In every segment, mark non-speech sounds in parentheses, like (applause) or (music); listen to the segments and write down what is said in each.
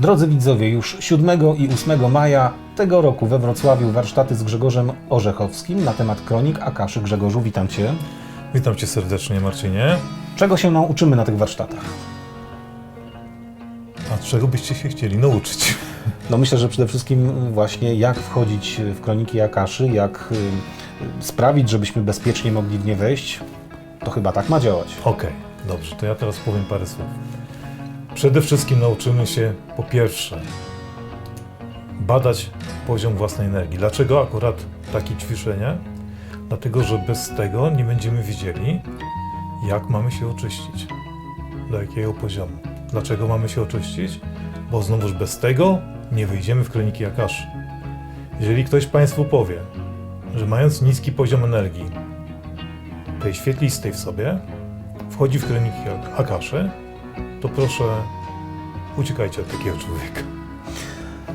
Drodzy widzowie, już 7 i 8 maja tego roku we Wrocławiu warsztaty z Grzegorzem Orzechowskim na temat kronik Akaszy. Grzegorzu, witam Cię. Witam Cię serdecznie, Marcinie. Czego się nauczymy na tych warsztatach? A czego byście się chcieli nauczyć? (laughs) No myślę, że przede wszystkim właśnie jak wchodzić w kroniki Akaszy, jak y, sprawić, żebyśmy bezpiecznie mogli w nie wejść. To chyba tak ma działać. Okej, dobrze, to ja teraz powiem parę słów. Przede wszystkim nauczymy się po pierwsze badać poziom własnej energii. Dlaczego akurat takie ćwiczenie? Dlatego, że bez tego nie będziemy wiedzieli, jak mamy się oczyścić. Do jakiego poziomu. Dlaczego mamy się oczyścić? Bo znowuż bez tego nie wyjdziemy w kroniki Akaszy. Jeżeli ktoś Państwu powie, że mając niski poziom energii, tej świetlistej w sobie, wchodzi w kroniki Ak- Akaszy, to proszę uciekajcie od takiego człowieka.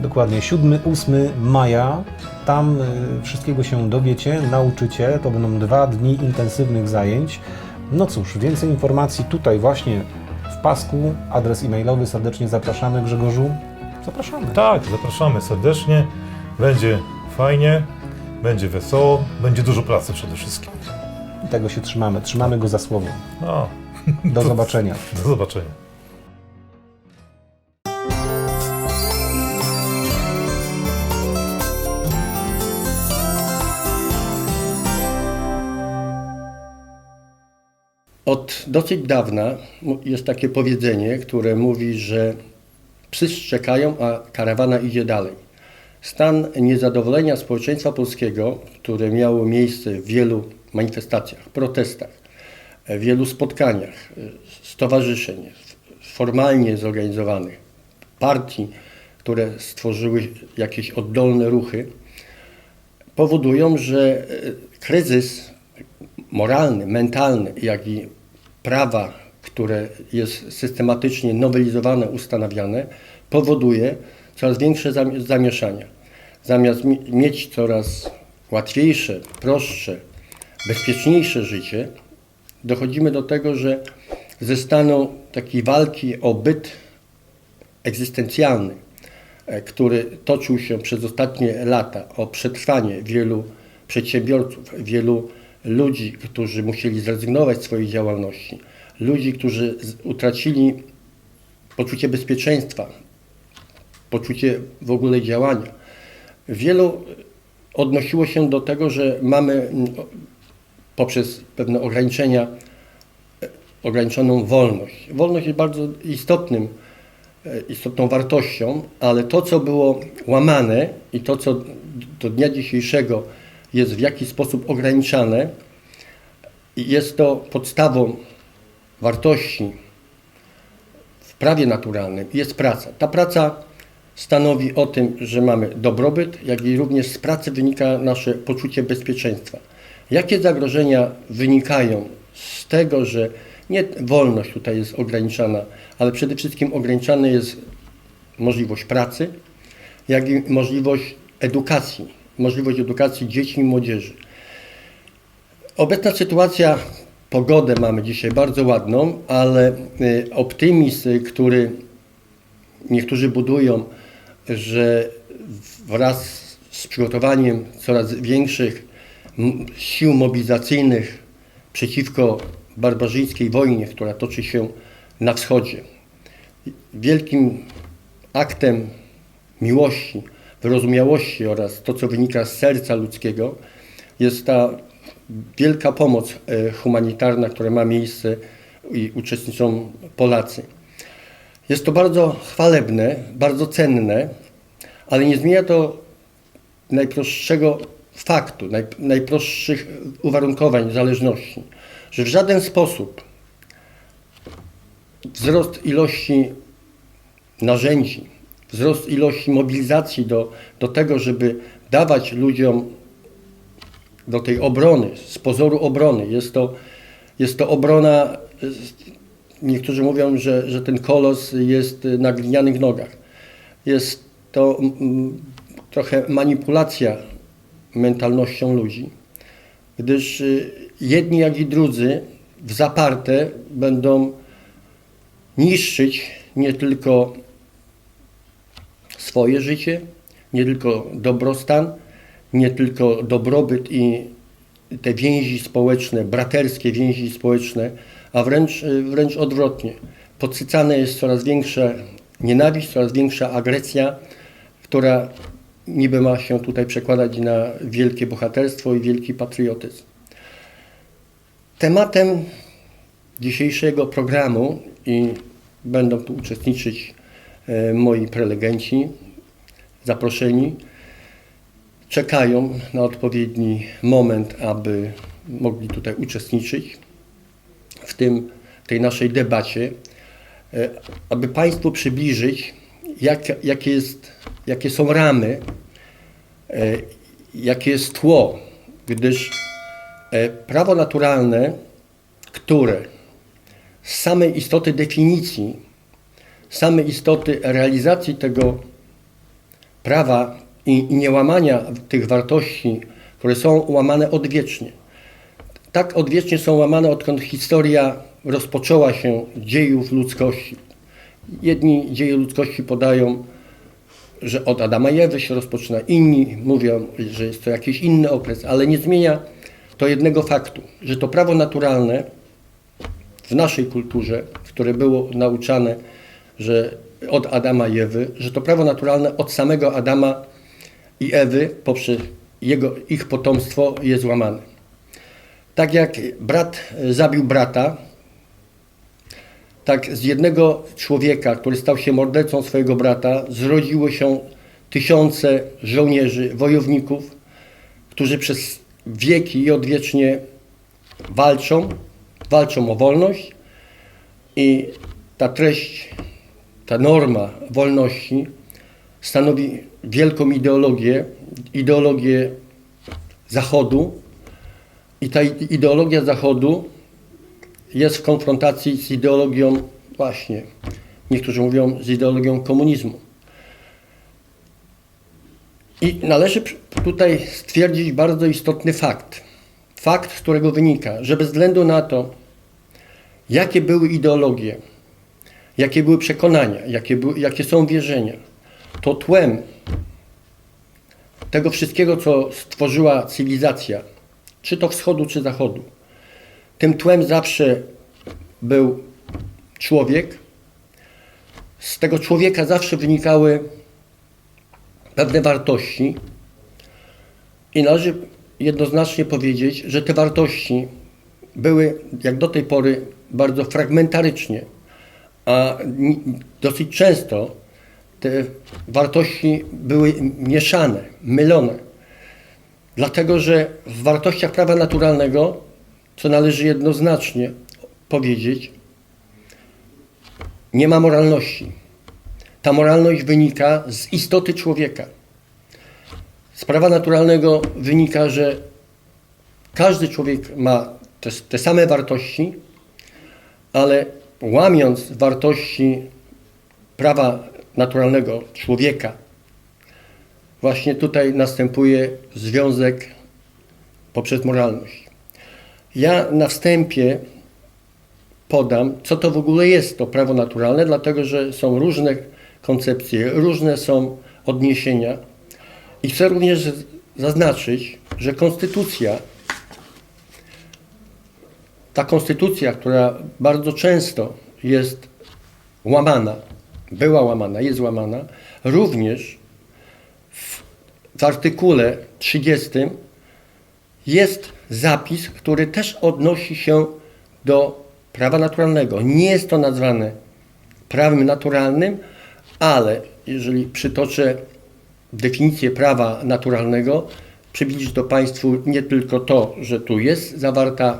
Dokładnie 7-8 maja. Tam y, wszystkiego się dowiecie, nauczycie. To będą dwa dni intensywnych zajęć. No cóż, więcej informacji tutaj właśnie w pasku. Adres e-mailowy serdecznie zapraszamy. Grzegorzu, zapraszamy. Tak, zapraszamy serdecznie. Będzie fajnie, będzie wesoło, będzie dużo pracy przede wszystkim. I tego się trzymamy. Trzymamy go za słowo. No, Do zobaczenia. do zobaczenia. Od dosyć dawna jest takie powiedzenie, które mówi, że psy szczekają, a karawana idzie dalej. Stan niezadowolenia społeczeństwa polskiego, które miało miejsce w wielu manifestacjach, protestach, w wielu spotkaniach e, stowarzyszeń formalnie zorganizowanych, partii, które stworzyły jakieś oddolne ruchy, powodują, że e, kryzys moralny, mentalny, jak i prawa, które jest systematycznie nowelizowane, ustanawiane, powoduje coraz większe zam- zamieszania. Zamiast mi- mieć coraz łatwiejsze, prostsze, bezpieczniejsze życie, dochodzimy do tego, że ze stanu takiej walki o byt egzystencjalny, e, który toczył się przez ostatnie lata, o przetrwanie wielu przedsiębiorców, wielu ludzi, którzy musieli zrezygnować z swojej działalności, ludzi, którzy utracili poczucie bezpieczeństwa, poczucie w ogóle działania. Wielu odnosiło się do tego, że mamy mm, poprzez pewne ograniczenia e, ograniczoną wolność. Wolność jest bardzo istotnym, e, istotną wartością, ale to, co było łamane i to, co do dnia dzisiejszego jest w jakiś sposób ograniczane, i jest to podstawą wartości w prawie naturalnym, jest praca. Ta praca stanowi o tym, że mamy dobrobyt, jak i również z pracy wynika nasze poczucie bezpieczeństwa. Jakie zagrożenia wynikają z tego, że nie wolność tutaj jest ograniczana, ale przede wszystkim ograniczana jest możliwość pracy, jak i możliwość edukacji, możliwość edukacji dzieci i młodzieży. Obecna sytuacja, pogodę mamy dzisiaj bardzo ładną, ale y, optymizm, który niektórzy budują, że wraz z przygotowaniem coraz większych sił mobilizacyjnych przeciwko barbarzyńskiej wojnie, która toczy się na wschodzie, wielkim aktem miłości, wyrozumiałości oraz to, co wynika z serca ludzkiego, jest ta wielka pomoc e, humanitarna, która ma miejsce i uczestniczą Polacy. Jest to bardzo chwalebne, bardzo cenne, ale nie zmienia to najprostszego faktu, naj, najprostszych uwarunkowań zależności, że w żaden sposób wzrost ilości narzędzi, wzrost ilości mobilizacji do, do tego, żeby dawać ludziom do tej obrony, z pozoru obrony. Jest to, jest to obrona, niektórzy mówią, że, że ten kolos jest na glinianych nogach. Jest to trochę manipulacja mentalnością ludzi, gdyż y, jedni jak i drudzy w zaparte będą niszczyć nie tylko swoje życie, nie tylko dobrostan, nie tylko dobrobyt i te więzi społeczne, braterskie więzi społeczne, a wręcz, wręcz odwrotnie. Podsycane jest coraz większa nienawiść, coraz większa agresja, która niby ma się tutaj przekładać na wielkie bohaterstwo i wielki patriotyzm. Tematem dzisiejszego programu i będą tu uczestniczyć moi prelegenci, zaproszeni, czekają na odpowiedni moment, aby mogli tutaj uczestniczyć w tym, tej naszej debacie, e, aby Państwu przybliżyć, jak, jakie, jest, jakie są ramy, e, jakie jest tło, gdyż e, prawo naturalne, które z samej istoty definicji, samej istoty realizacji tego prawa i, i niełamania tych wartości, które są łamane odwiecznie. Tak odwiecznie są łamane, odkąd historia rozpoczęła się dziejów ludzkości. Jedni dzieje ludzkości podają, że od Adama i Ewy się rozpoczyna, inni mówią, że jest to jakiś inny okres, ale nie zmienia to jednego faktu, że to prawo naturalne w naszej kulturze, które było nauczane, że od Adama i Ewy, że to prawo naturalne od samego Adama i Ewy poprzez jego, ich potomstwo jest łamane. Tak jak brat e, zabił brata, tak z jednego człowieka, który stał się mordercą swojego brata, zrodziło się tysiące żołnierzy, wojowników, którzy przez wieki i odwiecznie walczą, walczą o wolność i ta treść, ta norma wolności stanowi wielką ideologię, ideologię Zachodu i ta ideologia Zachodu jest w konfrontacji z ideologią właśnie, niektórzy mówią z ideologią komunizmu. I należy tutaj stwierdzić bardzo istotny fakt. Fakt, z którego wynika, że bez względu na to, jakie były ideologie, jakie były przekonania, jakie, były, jakie są wierzenia, to tłem tego wszystkiego, co stworzyła cywilizacja, czy to wschodu, czy zachodu, tym tłem zawsze był człowiek. Z tego człowieka zawsze wynikały pewne wartości. I należy jednoznacznie powiedzieć, że te wartości były jak do tej pory bardzo fragmentarycznie, a dosyć często te wartości były mieszane, mylone. Dlatego, że w wartościach prawa naturalnego, co należy jednoznacznie powiedzieć, nie ma moralności. Ta moralność wynika z istoty człowieka. Z prawa naturalnego wynika, że każdy człowiek ma te, te same wartości, ale łamiąc wartości prawa naturalnego człowieka, właśnie tutaj następuje związek poprzez moralność. Ja na wstępie podam, co to w ogóle jest to prawo naturalne, dlatego że są różne koncepcje, różne są odniesienia. I chcę również zaznaczyć, że konstytucja, ta konstytucja, która bardzo często jest łamana, była łamana, jest łamana, również w, w artykule 30 jest zapis, który też odnosi się do prawa naturalnego. Nie jest to nazwane prawem naturalnym, ale jeżeli przytoczę definicję prawa naturalnego, przybliżyć to Państwu nie tylko to, że tu jest zawarta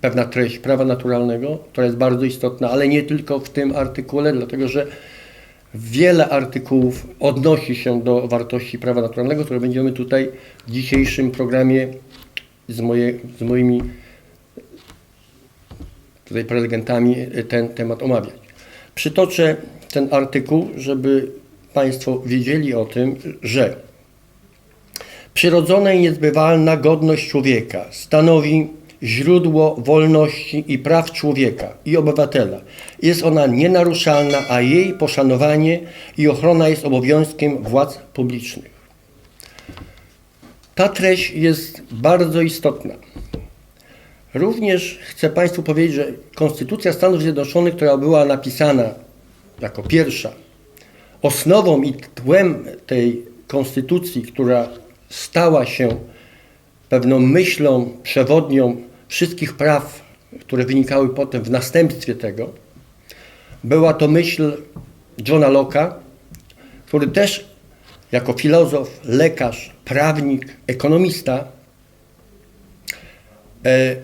pewna treść prawa naturalnego, która jest bardzo istotna, ale nie tylko w tym artykule, dlatego że wiele artykułów odnosi się do wartości prawa naturalnego, które będziemy tutaj w dzisiejszym programie z, moje, z moimi tutaj prelegentami ten temat omawiać. Przytoczę ten artykuł, żeby Państwo wiedzieli o tym, że przyrodzona i niezbywalna godność człowieka stanowi źródło wolności i praw człowieka i obywatela. Jest ona nienaruszalna, a jej poszanowanie i ochrona jest obowiązkiem władz publicznych. Ta treść jest bardzo istotna. Również chcę Państwu powiedzieć, że Konstytucja Stanów Zjednoczonych, która była napisana jako pierwsza, osnową i tłem tej konstytucji, która stała się pewną myślą przewodnią wszystkich praw, które wynikały potem w następstwie tego, była to myśl Johna Locke'a, który też jako filozof, lekarz, prawnik, ekonomista e,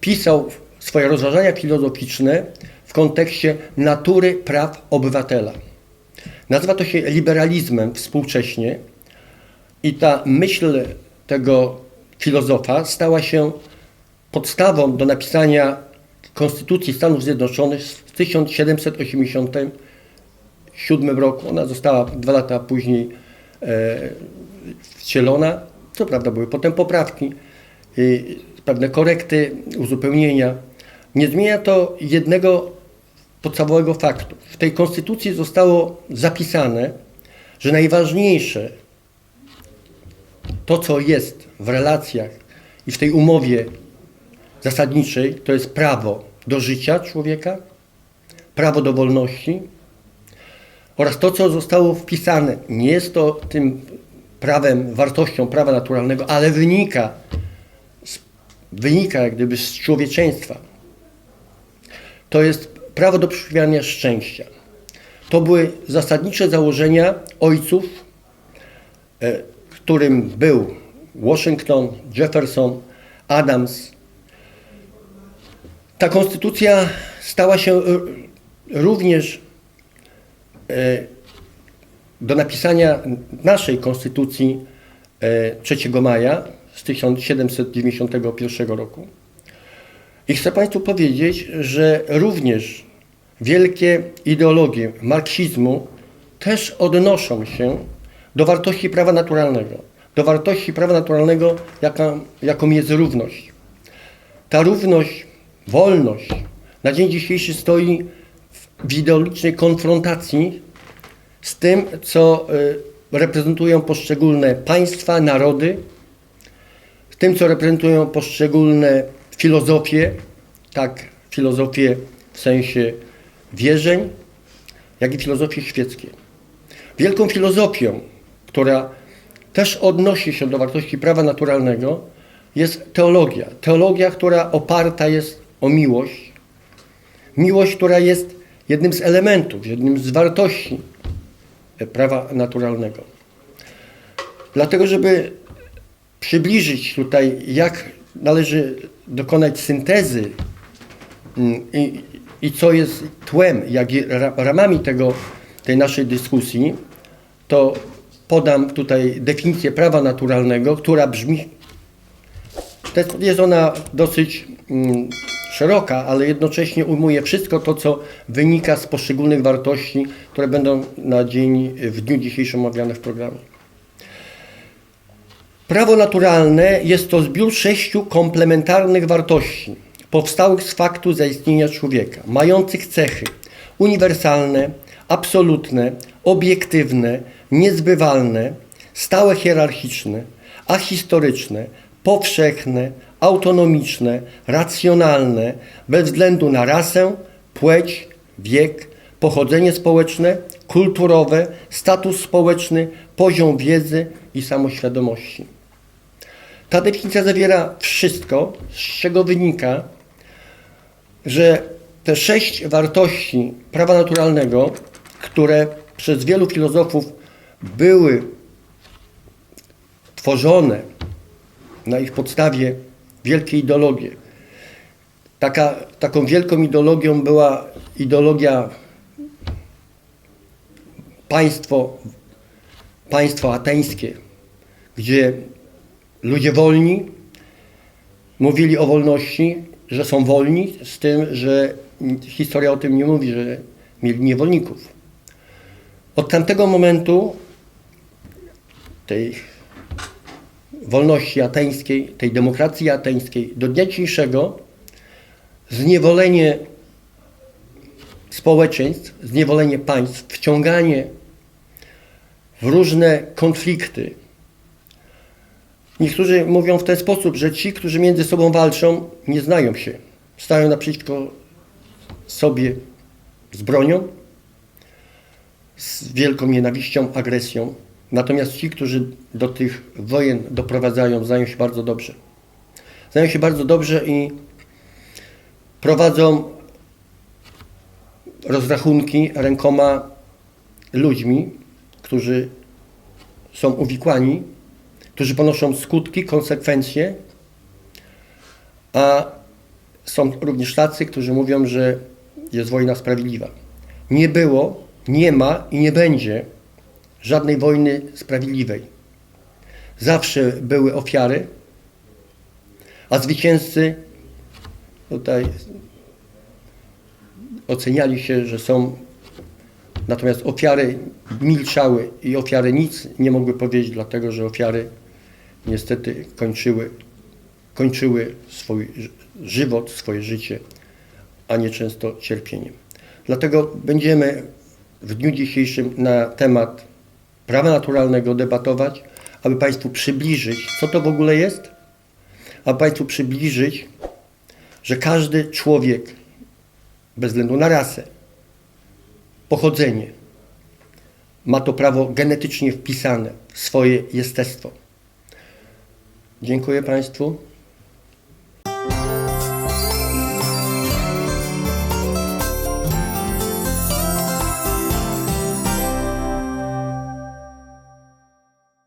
pisał swoje rozważania filozoficzne w kontekście natury praw obywatela. Nazywa to się liberalizmem współcześnie i ta myśl tego filozofa stała się podstawą do napisania Konstytucji Stanów Zjednoczonych w 1787 roku. Ona została dwa lata później e, wcielona. Co prawda były potem poprawki, i pewne korekty, uzupełnienia. Nie zmienia to jednego podstawowego faktu. W tej konstytucji zostało zapisane, że najważniejsze to, co jest w relacjach i w tej umowie zasadniczej, to jest prawo do życia człowieka, prawo do wolności oraz to, co zostało wpisane. Nie jest to tym prawem, wartością prawa naturalnego, ale wynika, z, wynika jak gdyby z człowieczeństwa. To jest prawo do poszukiwania szczęścia. To były zasadnicze założenia ojców, e, którym był Washington, Jefferson, Adams. Ta konstytucja stała się e, również e, do napisania naszej konstytucji e, 3 maja z 1791 roku. I chcę Państwu powiedzieć, że również wielkie ideologie marksizmu też odnoszą się do wartości prawa naturalnego. Do wartości prawa naturalnego, jaka, jaką jest równość. Ta równość, wolność na dzień dzisiejszy stoi w- ideologicznej konfrontacji z tym, co y, reprezentują poszczególne państwa, narody, z tym, co reprezentują poszczególne filozofie, tak, filozofie w sensie wierzeń, jak i filozofie świeckie. Wielką filozofią, która też odnosi się do wartości prawa naturalnego, jest teologia. Teologia, która oparta jest o miłość. Miłość, która jest jednym z elementów, jednym z wartości prawa naturalnego. Dlatego, żeby przybliżyć tutaj, jak należy dokonać syntezy mm, i, i co jest tłem, jak ramami tego, tej naszej dyskusji, to podam tutaj definicję prawa naturalnego, która brzmi, jest ona dosyć mm, szeroka, ale jednocześnie ujmuje wszystko to, co wynika z poszczególnych wartości, które będą na dzień, w dniu dzisiejszym omawiane w programie. Prawo naturalne jest to zbiór sześciu komplementarnych wartości, powstałych z faktu zaistnienia człowieka, mających cechy uniwersalne, absolutne, obiektywne, niezbywalne, stałe hierarchiczne, ahistoryczne, powszechne, autonomiczne, racjonalne, bez względu na rasę, płeć, wiek, pochodzenie społeczne, kulturowe, status społeczny, poziom wiedzy i samoświadomości. Ta definicja zawiera wszystko, z czego wynika, że te sześć wartości prawa naturalnego, które przez wielu filozofów były tworzone na ich podstawie wielkie ideologie. Taka, taką wielką ideologią była ideologia państwo, państwo ateńskie, gdzie ludzie wolni mówili o wolności, że są wolni, z tym, że historia o tym nie mówi, że mieli niewolników. Od tamtego momentu tej wolności ateńskiej, tej demokracji ateńskiej, do dnia dzisiejszego zniewolenie społeczeństw, zniewolenie państw, wciąganie w różne konflikty. Niektórzy mówią w ten sposób, że ci, którzy między sobą walczą, nie znają się. Stają naprzeciwko sobie z bronią, z wielką nienawiścią, agresją. Natomiast ci, którzy do tych wojen doprowadzają, znają się bardzo dobrze. Znają się bardzo dobrze i prowadzą rozrachunki rękoma ludźmi, którzy są uwikłani, którzy ponoszą skutki, konsekwencje, a są również tacy, którzy mówią, że jest wojna sprawiedliwa. Nie było, nie ma i nie będzie żadnej wojny sprawiedliwej. Zawsze były ofiary, a zwycięzcy tutaj oceniali się, że są. Natomiast ofiary milczały i ofiary nic nie mogły powiedzieć, dlatego że ofiary niestety kończyły, kończyły swój ży- żywot, swoje życie, a nie często cierpieniem. Dlatego będziemy w dniu dzisiejszym na temat prawa naturalnego debatować, aby Państwu przybliżyć, co to w ogóle jest, aby Państwu przybliżyć, że każdy człowiek, bez względu na rasę, pochodzenie, ma to prawo genetycznie wpisane w swoje jestestwo. Dziękuję Państwu.